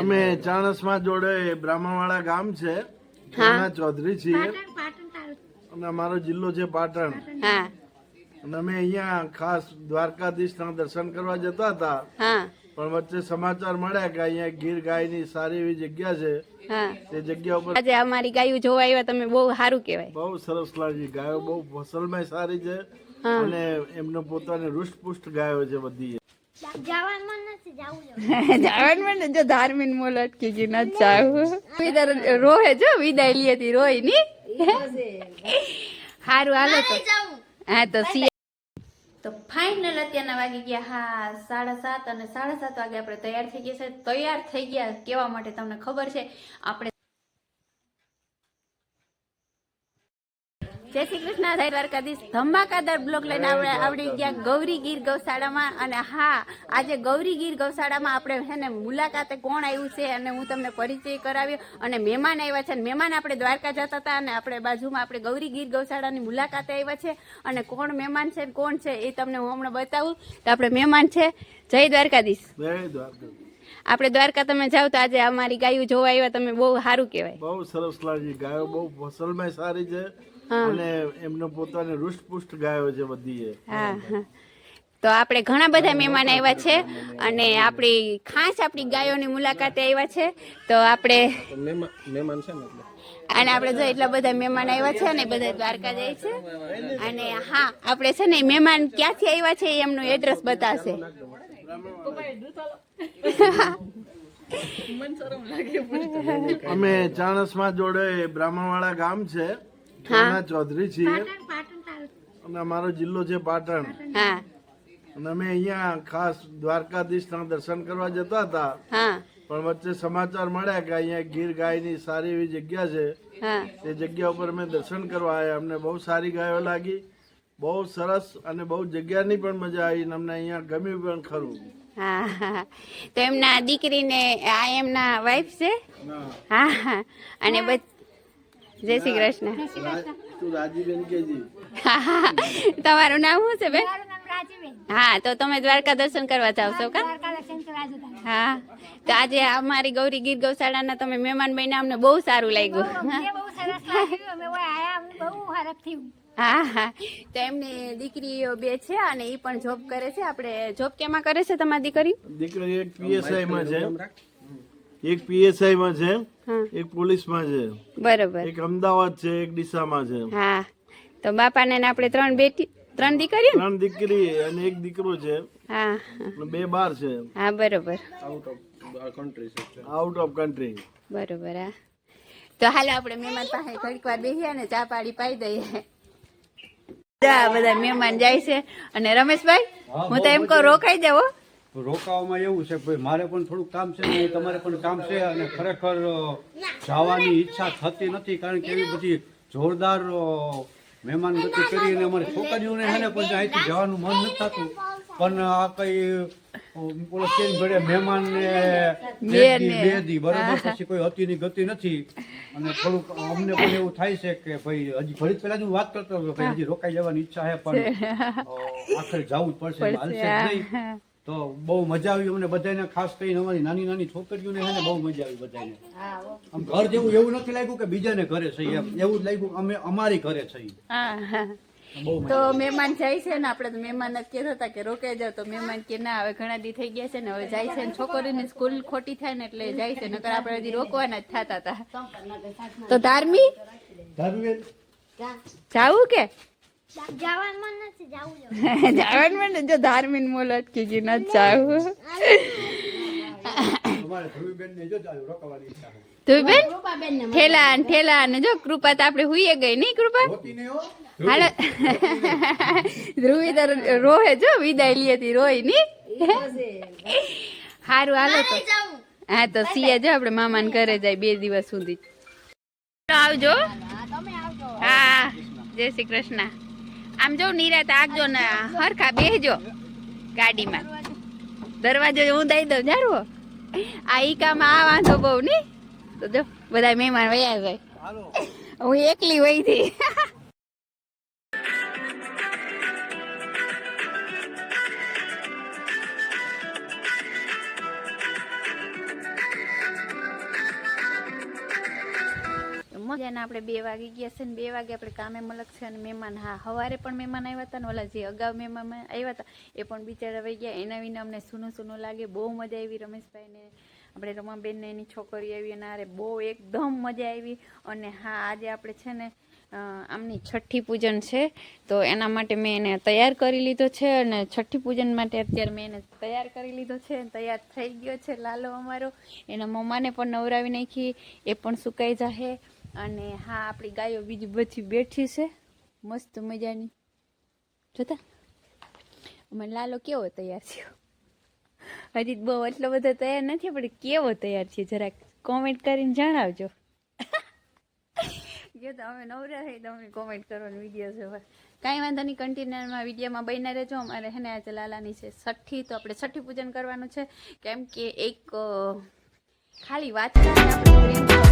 અમે ચાણસમાં જોડે બ્રાહ્મણવાડા ગામ છે નાના ચૌધરી છીએ. અને અમારો જિલ્લો છે પાટણ. અને અમે અહીંયા ખાસ દ્વારકાધીશના દર્શન કરવા જતા હતા. પણ વચ્ચે સમાચાર મળ્યા કે અહીંયા ગીર ગાયની સારી એવી જગ્યા છે. તે જગ્યા ઉપર આજે અમારી ગાયો જોવા આવ્યા તમે બહુ સારું કહેવાય. બહુ સરસ લાગી. ગાયો બહુ ફસલમાં સારી છે. અને અને પોતાને પોતાની રૂષ્ટપુષ્ટ ગાયો છે બધી. જવાનું નથી જવું જાવન મને જો ધાર્મિન મોલ અટકી ગઈ ન જાવું. રોહે જો વિદાય લી હતી રોયની? સારું હાલો તો. હા તો સી તો ફાઇનલ અત્યારના વાગી ગયા હા સાડા સાત અને સાડા સાત વાગે આપણે તૈયાર થઈ ગયા છે. તૈયાર થઈ ગયા કેવા માટે તમને ખબર છે? આપણે જય શ્રી કૃષ્ણ જય દ્વારકાધીશ. ધમાકાદાર બ્લોક લઈને આપણે આવડી ગયા ગૌરી ગીર ગૌશાળામાં. અને હા આજે ગૌરી ગીર ગૌશાળામાં આપણે છે ને મુલાકાતે કોણ આવ્યું છે અને હું તમને પરિચય કરાવ્યો. અને મહેમાન આવ્યા છે. અને મહેમાન આપણે દ્વારકા જતા હતા અને આપણે બાજુમાં આપણે ગૌરી ગીર ગૌશાળાની મુલાકાતે આવ્યા છે. અને કોણ મહેમાન છે કોણ છે એ તમને હું હમણાં બતાવું. તો આપણે મહેમાન છે. જય દ્વારકાધીશ. આપણે દ્વારકા તમે જાઓ તો આજે અમારી ગાયું જોવા આવ્યા તમે બહુ સારું કહેવાય. બહુ સરસ લાગી ગાયો બહુ ફસલમાં સારી છે. અને એમનો પોતાની રૂષ્ટપુષ્ટ ગાયો છે બધી હા હા. તો આપણે ઘણા બધા મહેમાન આવ્યા છે અને આપણી ખાસ આપણી ગાયોની મુલાકાતે આવ્યા છે. તો આપણે અને આપણે જો એટલા બધા મહેમાન આવ્યા છે અને બધા દ્વારકા જાય છે. અને હા આપણે છે ને મહેમાન ક્યાંથી આવ્યા છે એ એમનું એડ્રેસ બતાવશે. અમે ચાણસમાં જોડે બ્રાહ્મણવાળા ગામ છે. નાના ચૌધરી છીએ. અને અમારો જિલ્લો છે પાટણ. હા. અને અમે અહીંયા ખાસ દ્વારકાધીશના દર્શન કરવા જતા હતા. પણ વચ્ચે સમાચાર મળ્યા કે અહીંયા ગીર ગાયની સારી એવી જગ્યા છે. તે જગ્યા ઉપર અમે દર્શન કરવા આવ્યા અમને બહુ સારી ગાયો લાગી. બહુ સરસ અને બહુ જગ્યાની પણ મજા આવી અમને અહીંયા ગમ્યું પણ ખરું. તો એમના દીકરીને આ એમના વાઈફ છે? હા હા. અને બધ જય શ્રી કૃષ્ણ. તું રાજીબેન કેજી તમારું નામ શું છે બેન? મારું નામ રાજુબેન. હા તો તમે દ્વારકા દર્શન કરવા જાવ છો કા? હા તો આજે અમારી ગૌરી ગીર ગૌશાળાના તમે મહેમાન બહેન અમને બહુ સારું લાગ્યું. અમને બહુ સરસ લાગ્યું. અમે ઓય આયા અમને બહુ હરખ થયું. હા હા. તો એમની દીકરીઓ બે છે અને એ પણ જોબ કરે છે. આપણે જોબ કેમાં કરે છે તમારી દીકરી? દીકરી એક પીએસઆઈ માં છે. એક પીએસઆઈ માં છે એક એક પોલીસમાં છે બરોબર. એક અમદાવાદ છે એક ડીસામાં છે. હા. તો બાપાને ને આપણે ત્રણ બેટી ત્રણ દીકરીઓ? ત્રણ દીકરી અને એક દીકરો છે. હા. બે બાર છે. હા બરોબર. આઉટ ઓફ કન્ટ્રી બરોબર હા. તો હાલો આપણે મહેમાન પાસે ઘડીક વાર બેસીએ ને ચા પાડી પાઈ દઈએ. બધા બધા મહેમાન જાય છે. અને રમેશભાઈ હું તો એમ કહું રોકાઈ જાવ હો. રોકાવામાં એવું છે ભાઈ મારે પણ થોડુંક કામ છે ને તમારે પણ કામ છે અને ખરેખર જવાની ઈચ્છા થતી નથી કારણ કે એવી બધી જોરદાર અ, મહેમાન ગતિ કરી અને અમારી છોકરીઓને છે ને પણ અહીંથી જવાનું મન નથી થતું. પણ આ કઈ ઓલો ચેન ભળે મહેમાન ને બે દી બરોબર? પછી કોઈ હતીની ગતિ નથી. અને થોડુંક અમને પણ એવું થાય છે કે ભાઈ હજી ઘડી પહેલા હું વાત કરતો હતો ભાઈ હજી રોકાઈ જવાની ઈચ્છા છે પણ આખરે જવું જ પડશે હાલશે નહીં. તો બહુ મજા આવી અમને બધાને ખાસ કરીને અમારી નાની નાની છોકરીઓને છે ને બહુ મજા આવી બધાને આમ ઘર જેવું એવું નથી લાગ્યું કે બીજાને ઘરે છે એમ. એવું જ લાગ્યું અમે અમારી ઘરે છે તો મહેમાન જાય છે ને આપણે તો મહેમાન જ કહેતા હતા કે રોકાઈ જાવ તો મહેમાન કે ના હવે ઘણા દી થઈ ગયા છે ને હવે જાય છે ને. છોકરીની સ્કૂલ ખોટી થાય ને એટલે જાય છે નકર આપણે હજી રોકવાના જ થતા હતા. તો ધાર્મી જાવું કે? જવાનું નથી જવું જવાનું મને જો ધાર્મિન મોલ અટકી ગઈ ન ને છે તું બેન ઠેલા ઠેલા ને જો કૃપા તો આપણે હુઈએ ગઈ નહીં કૃપા? હાલો. ધ્રુવી. તો રોહે જો વિદાય લીએ હતી રોયની હારું હાલો તો. હા તો સીએ જો આપણે મામાને ઘરે જાય બે દિવસ સુધી. આવજો. હા જય શ્રી કૃષ્ણ. આમ જો નિરાત આગજો ને હરખા બેહજો ગાડીમાં. દરવાજો હું દઈ દઉં જારવો આ ઈકામાં આ વાંધો બહુ નહીં. તો જો બધા મહેમાન વયા જાય. હું એકલી વહી હતી જેને આપણે બે વાગી ગયા છે ને બે વાગે આપણે કામે મલક છે અને મહેમાન, હા સવારે પણ મહેમાન આવ્યા હતા ને ઓલા જે અગાઉ મહેમાન આવ્યા હતા એ પણ બિચારા વહી ગયા. એના વિના અમને સૂનું સૂનું લાગે, બહુ મજા આવી રમેશભાઈને આપણે રમાબેનને એની છોકરી આવી અને અરે બહુ એકદમ મજા આવી. અને હા, આજે આપણે છે ને આમની છઠ્ઠી પૂજન છે, તો એના માટે મેં એને તૈયાર કરી લીધો છે અને છઠ્ઠી પૂજન માટે અત્યારે મેં એને તૈયાર કરી લીધો છે તૈયાર થઈ ગયો છે લાલો અમારો. એના મમ્માને પણ નવરાવી નાખી, એ પણ સુકાઈ જાહે. અને હા, આપણી ગાયો બીજી બધી બેઠી છે. મસ્ત મજાની. જોતા? અમારે લાલો કેવો તૈયાર થયો? હજી બહુ એટલો બધો તૈયાર નથી, પણ કેવો તૈયાર છે જરાક કોમેન્ટ કરીને જણાવજો. જો તો અમે નવરા થઈ તો અમે કોમેન્ટ કરવાનો વીડિયો છે કાંઈ વાંધો નહીં કન્ટેનરમાં વિડીયોમાં બન્યા રહેજો. અમારે હે ને આજે લાલાની છે છઠ્ઠી, તો આપણે છઠ્ઠી પૂજન કરવાનું છે. કેમ કે એક ખાલી વાત આપણે